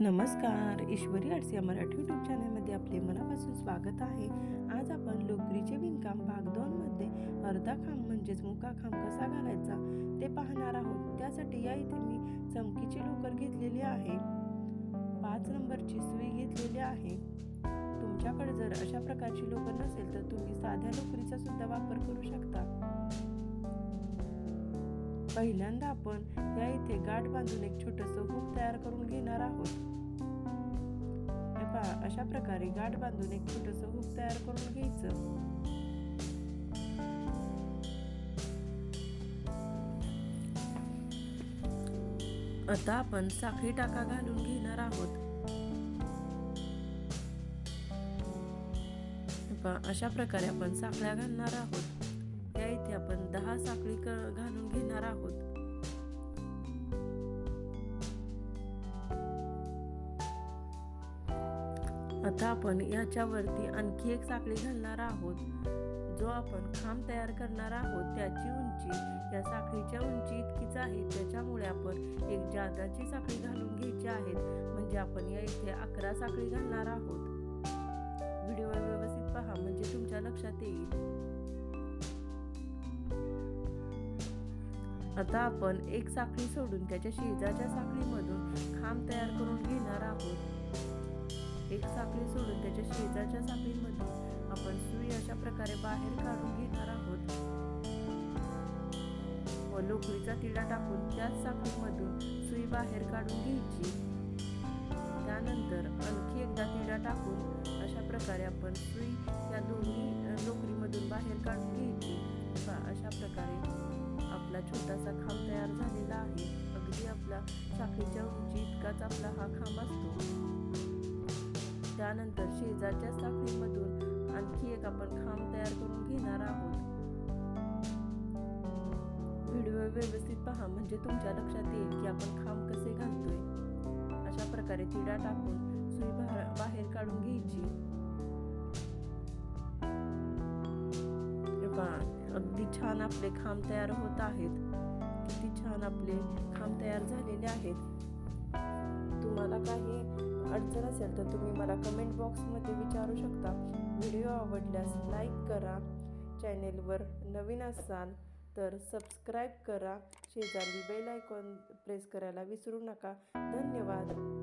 नमस्कार ईश्वरी आर्ट्स या मराठी यूट्यूब चॅनलमध्ये आपले मनापासून स्वागत आहे. आज आपण लोकरीचे विणकाम भाग दोनमध्ये अर्धा खांब म्हणजेच मुका खांब कसा घालायचा ते पाहणार आहोत. त्यासाठी या इथे मी चमकीची लोकर घेतलेली आहे. पाच नंबरची सुई घेतलेली आहे. तुमच्याकडे जर अशा प्रकारची लोकर नसेल तर तुम्ही साध्या लोकरीचा सुद्धा वापर करू शकता. पहिल्यांदा आपण या इथे गाठ बांधून एक छोटस हुक तयार करून घेणार आहोत. पहा अशा प्रकारे गाठ बांधून एक छोटस हुक तयार करून घ्यायचं. आता आपण साखळी टाका घालून घेणार आहोत. अशा प्रकारे आपण साखळ्या घालणार आहोत. या इथे आपण दहा साखळी क- घालून घेणार आहोत. आता आपण याच्यावरती आणखी एक साखळी घालणार आहोत. जो आपण खांब तयार करणार आहोत त्याची उंची या साखळीच्या उंची इतकीच आहे त्याच्यामुळे आपण एक जादाची साखळी घालून घ्यायची आहेत म्हणजे आपण या इथे अकरा साखळी घालणार आहोत. व्हिडिओ व्यवस्थित पहा म्हणजे तुमच्या लक्षात येईल. आता आपण एक साखळी सोडून त्याच्या शेजारच्या साखळीमधून खांब तयार करून घेणार आहोत. एक साखळी सोडून त्याच्या शेजारच्या साखळीमधून आपण सुई अशा प्रकारे बाहेर काढून घेणार आहोत. व लोकरीचा तिडा टाकून त्याच साखळीमधून सुई बाहेर काढून घ्यायची. त्यानंतर आणखी एकदा तिडा टाकून अशा प्रकारे आपण सुई या दोन्ही लोकरीमधून बाहेर काढून घ्यायची. अशा प्रकारे अगदी उंची इतकाच आपला हा खांब असतो. त्यानंतर शेजारच्या साखळीमधून आणखी एक आपण खांब तयार करून घेणार आहोत. व्हिडिओ व्यवस्थित पहा म्हणजे तुमच्या लक्षात येईल की आपण खांब कसे घालतोय. अशा प्रकारे तिडा टाकून सुई बाहेर बाहेर काढून घ्यायची. अगदी छान आपले खांब तयार होत आहेत. किती छान आपले खांब तयार झालेले आहेत. तुम्हाला काही अडचण असेल तर तुम्ही मला कमेंट बॉक्समध्ये विचारू शकता. व्हिडिओ आवडल्यास लाईक करा. चॅनेलवर नवीन असाल तर सबस्क्राईब करा. शेजारी बेल आयकॉन प्रेस करायला विसरू नका. धन्यवाद.